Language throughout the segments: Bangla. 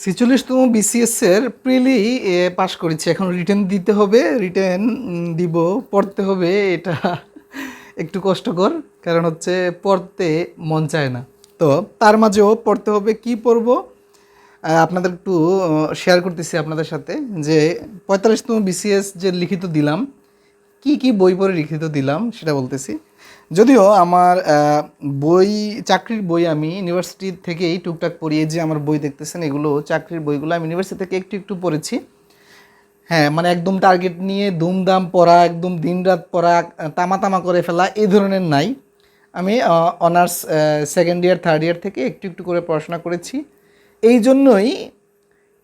ছিচল্লিশতম বিসিএস এর প্রিলি পাশ করেছি। এখন রিটার্ন দিতে হবে রিটার্ন দিব, পড়তে হবে, এটা একটু কষ্টকর, কারণ হচ্ছে পড়তে মন চায় না। তো তার মাঝেও পড়তে হবে, কি পড়ব? আপনাদের একটু শেয়ার করতেছি আপনাদের সাথে যে পঁয়তাল্লিশতম বিসিএস যে লিখিত দিলাম, কি কি বই পড়ে লিখিত দিলাম সেটা বলতেছি। যদিও আমার বই, চাকরির বই আমি ইউনিভার্সিটি থেকেই টুকটাক পড়িয়ে যে আমার বই দেখতেছেন, এগুলো, চাকরির বইগুলো আমি ইউনিভার্সিটি থেকে একটু একটু পড়েছি। হ্যাঁ মানে একদম টার্গেট নিয়ে দুমদাম পড়া, একদম দিনরাত পড়া, তামা তামা করে ফেলা, এই ধরনের নাই। আমি honours second year third year থেকে একটু একটু করে পড়াশোনা করেছি। এই জন্যই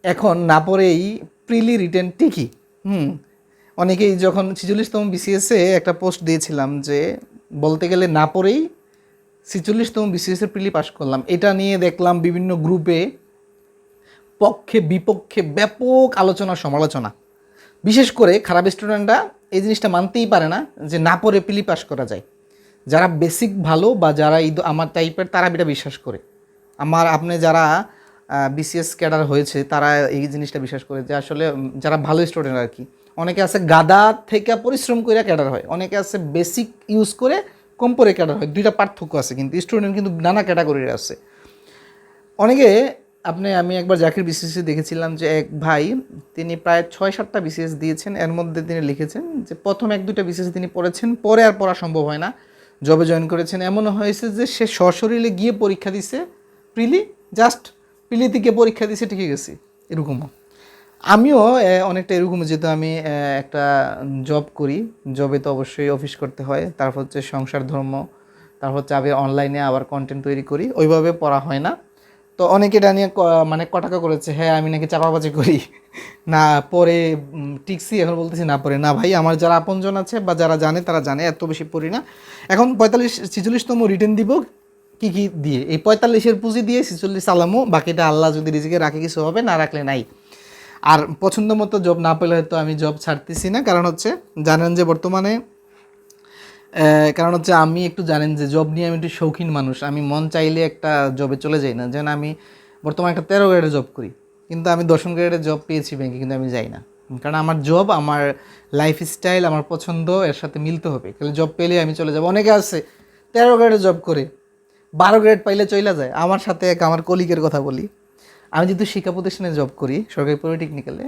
এখন না পড়েই প্রিলি রিটেন টিকি হুম, অনেকেই যখন ছিচল্লিশতম বিসিএসে একটা পোস্ট দিয়েছিলাম যে বলতে গেলে না পড়েই ছিচল্লিশতম বিসিএসে প্রিলি পাশ করলাম। এটা নিয়ে দেখলাম বিভিন্ন গ্রুপে পক্ষে, বিপক্ষে ব্যাপক আলোচনা, সমালোচনা। বিশেষ করে খারাপ স্টুডেন্টরা এই জিনিসটা মানতেই পারে না যে না পড়ে প্রিলি পাশ করা যায়। যারা বেসিক ভালো বা যারা এই আমার টাইপের তারা এটা বিশ্বাস করে। আমার, আপনি যারা বিসিএস ক্যাডার হয়েছে, তারা এই জিনিসটা বিশ্বাস করে যে আসলে যারা ভালো স্টুডেন্ট আর কি অনেকে আছে গাদা থেকে পরিশ্রম করে ক্যাডার হয়, অনেকে আছে বেসিক ইউজ করে কম পরে ক্যাডার হয়, দুইটা পার্থক্য আছে কিন্তু স্টুডেন্ট কিন্তু নানা ক্যাটাগরির আছে। অনেকে, আপনি, আমি একবার জাকির বিসিএসে দেখেছিলাম যে এক ভাই, তিনি প্রায় ছয় সাতটা বিসিএস দিয়েছেন, এর মধ্যে তিনি লিখেছেন যে প্রথম এক দুটা বিসিএস তিনি পড়েছেন, পরে আর পড়া সম্ভব হয় না। জবে জয়েন করেছেন এমনও হয়েছে যে সে সশরীরে গিয়ে পরীক্ষা দিছে প্রিলি জাস্ট প্রিলি থেকে পরীক্ষা দিছে, ঠিকই গেছে, এরকমও। আমিও অনেকটা এরকম যেহেতু আমি একটা জব করি। জবে তো অবশ্যই অফিস করতে হয়। তারপর হচ্ছে সংসার ধর্ম, তারপর হচ্ছে আবার অনলাইনে আবার কন্টেন্ট তৈরি করি। ওইভাবে পড়া হয় না। তো অনেকে এটা নিয়ে মানে কটাকা করেছে হ্যাঁ আমি নাকি চাপাবাজি করি। না, পরে টিকসি এখন বলতেছি, না, পরে না ভাই, আমার যারা আপনজন আছে বা যারা জানে, তারা জানে, এত বেশি পড়ি না। এখন পঁয়তাল্লিশ, ছিচল্লিশতম রিটার্ন দিব, কি কি দিয়ে? এই পঁয়তাল্লিশের পুঁজি দিয়ে ছিচল্লিশ সালামও বাকিটা আল্লাহ যদি রিজিকে রাখে, কিছু হবে, না রাখলে নাই। আর পছন্দ মতো জব না পেলে হয়তো আমি জব ছাড়তেছি না। কারণ হচ্ছে, জানেন যে বর্তমানে কারণ হচ্ছে আমি একটু জানেন যে জব নিয়ে আমি একটু শৌখিন মানুষ। আমি মন চাইলে একটা জবে চলে যাই না। যেন আমি বর্তমানে একটা তেরো গ্রেডে জব করি। কিন্তু আমি দশম গ্রেডে জব পেয়েছি ব্যাংকে কিন্তু আমি যাই না। কারণ আমার জব আমার লাইফ স্টাইল আমার পছন্দ, এর সাথে মিলতে হবে। তাহলে জব পেলে আমি চলে যাব। অনেকে আছে, তেরো গ্রেডে জব করে, বারো গ্রেড পাইলে চলে যায়। আমার সাথে এক আমার কলিগের কথা বলি। আমি যেহেতু শিক্ষা প্রতিষ্ঠানে জব করি, সরকারি পলিটেকনিক্যালে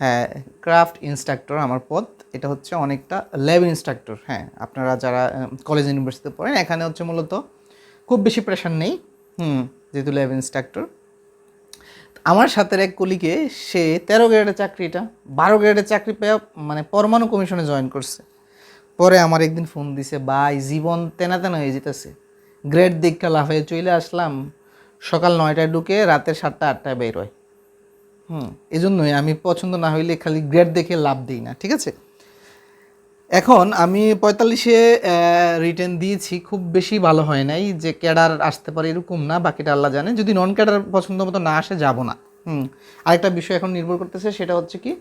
হ্যাঁ ক্রাফট ইনস্ট্রাক্টর আমার পদ, এটা হচ্ছে অনেকটা ল্যাব ইনস্ট্রাক্টর হ্যাঁ আপনারা যারা কলেজ ইউনিভার্সিটিতে পড়েন, এখানে হচ্ছে মূলত খুব বেশি প্রেশার নেই, হুম, যেহেতু ল্যাব ইনস্ট্রাক্টর আমার সাথে এক কলিকে সে তেরো গ্রেডের চাকরিটা বারো গ্রেডের চাকরি পেয়ে মানে পরমাণু কমিশনে জয়েন করছে। পরে আমার একদিন ফোন দিছে, ভাই, জীবন তেনা তেনা হয়ে যেতেছে। গ্রেড দীক্ষা লাফাইয়ে চলে আসলাম সকাল নয়টায় ঢুকে রাতের সাতটা, আটটায় বের হয়। হুম এই জন্যই আমি পছন্দ না হইলে খালি গ্রেড দেখে লাভ দিই না, ঠিক আছে? এখন আমি পঁয়তাল্লিশে রিটার্ন দিয়েছি, খুব বেশি ভালো হয় নাই যে ক্যাডার আসতে পারে এরকম না, বাকিটা আল্লাহ জানে। যদি নন ক্যাডার পছন্দ মতো না আসে, যাব না। হুম, আরেকটা বিষয় এখন নির্ভর করতেছে, সেটা হচ্ছে কি,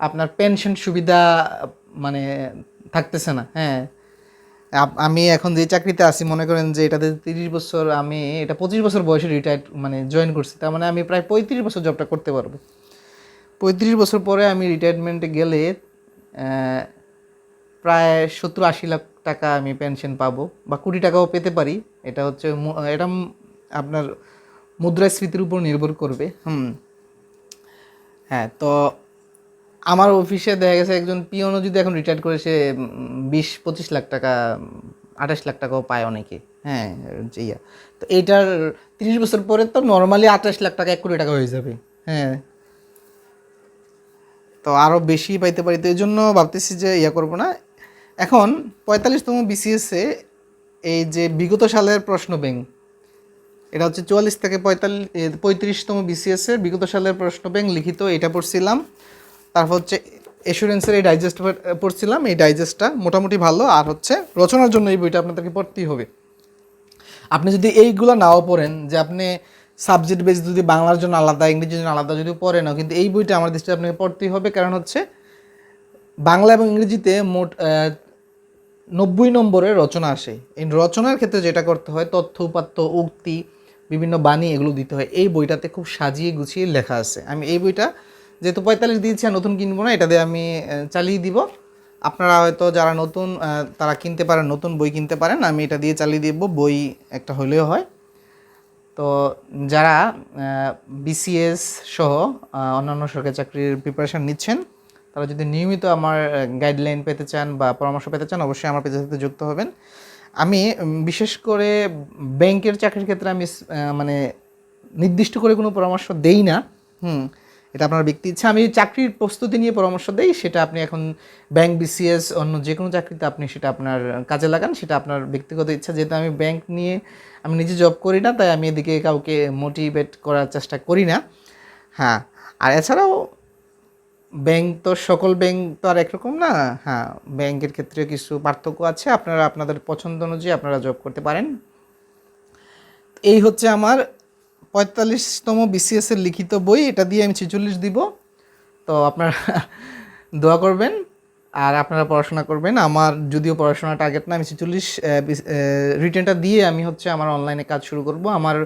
আপনার পেনশন সুবিধা মানে থাকতেছে না হ্যাঁ। আমি এখন যে চাকরিতে আছি, মনে করেন যে এটাতে তিরিশ বছর আমি, এটা পঁচিশ বছর বয়সে রিটায়ার্ড মানে জয়েন করছি। তার মানে আমি প্রায় পঁয়ত্রিশ বছর জবটা করতে পারব। পঁয়ত্রিশ বছর পরে আমি রিটায়ারমেন্টে গেলে প্রায় সত্তর আশি লাখ টাকা আমি পেনশন পাবো বা কোটি টাকাও পেতে পারি। এটা হচ্ছে এটা আপনার মুদ্রাস্ফীতির উপর নির্ভর করবে। হুম। হ্যাঁ তো আমার অফিসে দেখা গেছে একজন পিওনও যদি এখন রিটায়ার করে, সে বিশ, পঁচিশ লাখ টাকা, আঠাশ লাখ টাকাও পায় অনেকে। হ্যাঁ ইয়া। তো এইটার তিরিশ বছর পরে তো নর্মালি আঠাশ লাখ টাকা এক কোটি টাকা হয়ে যাবে। হ্যাঁ। তো আরও বেশি পাইতে পারি। তো এই জন্য ভাবতেছি যে ইয়া করব না। এখন পঁয়তাল্লিশতম বিসিএসে এই যে বিগত সালের প্রশ্ন ব্যাংক, এটা হচ্ছে চুয়াল্লিশ থেকে পঁয়তাল্লিশ পঁয়ত্রিশতম বিসিএসের বিগত সালের প্রশ্ন ব্যাংক লিখিত, এটা পড়ছিলাম। তারপর হচ্ছে এসুরেন্সের এই ডাইজেস্ট পড়ছিলাম, এই ডাইজেস্টটা মোটামুটি ভালো। আর হচ্ছে রচনার জন্য এই বইটা আপনাদেরকে পড়তেই হবে। আপনি যদি এইগুলো নাও পড়েন, যে আপনি সাবজেক্ট বেস যদি বাংলার জন্য আলাদা, ইংরেজির জন্য আলাদা যদি পড়েন না, কিন্তু এই বইটা আমার দৃষ্টিতে আপনাকে পড়তেই হবে। কারণ হচ্ছে বাংলা এবং ইংরেজিতে মোট নব্বই নম্বরের রচনা আসে। এই রচনার ক্ষেত্রে যেটা করতে হয়, তথ্য, উপাত্ত, উক্তি, বিভিন্ন বাণী এগুলো দিতে হয়। এই বইটাতে খুব সাজিয়ে গুছিয়ে লেখা আছে। আমি এই বইটা যেহেতু পঁয়তাল্লিশ দিয়েছি আর নতুন কিনবো না, এটা দিয়ে আমি চালিয়ে দিব। আপনারা হয়তো যারা নতুন তারা কিনতে পারেন, নতুন বই কিনতে পারেন, আমি এটা দিয়ে চালিয়ে দিব, বই একটা হলেও হয়। তো যারা বিসিএস সহ অন্যান্য সরকারি চাকরির প্রিপারেশন নিচ্ছেন, তারা যদি নিয়মিত আমার গাইডলাইন পেতে চান বা পরামর্শ পেতে চান, অবশ্যই আমার পেজের সাথে যুক্ত হবেন। আমি বিশেষ করে ব্যাংকের চাকরির ক্ষেত্রে আমি মানে নির্দিষ্ট করে কোনো পরামর্শ দেই না। হুম এটা আপনার ব্যক্তি ইচ্ছা। আমি চাকরির প্রস্তুতি নিয়ে পরামর্শ দেই, সেটা আপনি এখন ব্যাংক, বিসিএস, অন্য যে কোনো চাকরিতে আপনি সেটা আপনার কাজে লাগান, সেটা আপনার ব্যক্তিগত ইচ্ছা। যেহেতু আমি ব্যাংক নিয়ে আমি নিজে জব করি না, তাই আমি এদিকে কাউকে মোটিভেট করার চেষ্টা করি না। হ্যাঁ আর এছাড়াও ব্যাংক তো সকল ব্যাংক তো আর একরকম না। হ্যাঁ ব্যাংকের ক্ষেত্রে কিছু পার্থক্য আছে। আপনারা আপনাদের পছন্দ অনুযায়ী আপনারা জব করতে পারেন। এই হচ্ছে আমার পঁয়তাল্লিশতম বিসিএস এর লিখিত বই, এটা দিয়ে আমি ছেচল্লিশ দিব। তো আপনারা দোয়া করবেন আর আপনারা পড়াশোনা করবেন। আমার যদিও পড়াশোনা টার্গেট না, আমি ছেচল্লিশ রিটেনটা দিয়ে আমি হচ্ছে আমার অনলাইনে কাজ শুরু করব। আমার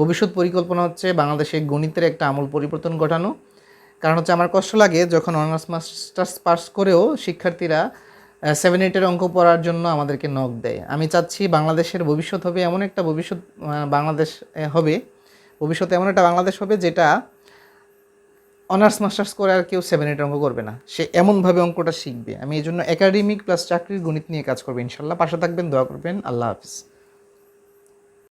ভবিষ্যৎ পরিকল্পনা হচ্ছে বাংলাদেশে গণিতের একটা আমূল পরিবর্তন ঘটানো। কারণ হচ্ছে আমার কষ্ট লাগে যখন অনার্স মাস্টার্স পাস করেও শিক্ষার্থীরা সেভেন এইটের অঙ্ক পড়ার জন্য আমাদেরকে নখ দেয়। আমি চাচ্ছি বাংলাদেশের ভবিষ্যৎ হবে, এমন একটা ভবিষ্যৎ বাংলাদেশ হবে ভবিষ্যতে এমন একটা বাংলাদেশ হবে যেটা অনার্স মাস্টার্স করে আর কেউ সেভেন এইট অঙ্ক করবে না। সে এমনভাবে অঙ্কটা শিখবে। আমি এই জন্য একাডেমিক প্লাস চাকরির গণিত নিয়ে কাজ করব, ইনশাল্লাহ। পাশে থাকবেন, দোয়া করবেন। আল্লাহ হাফিজ।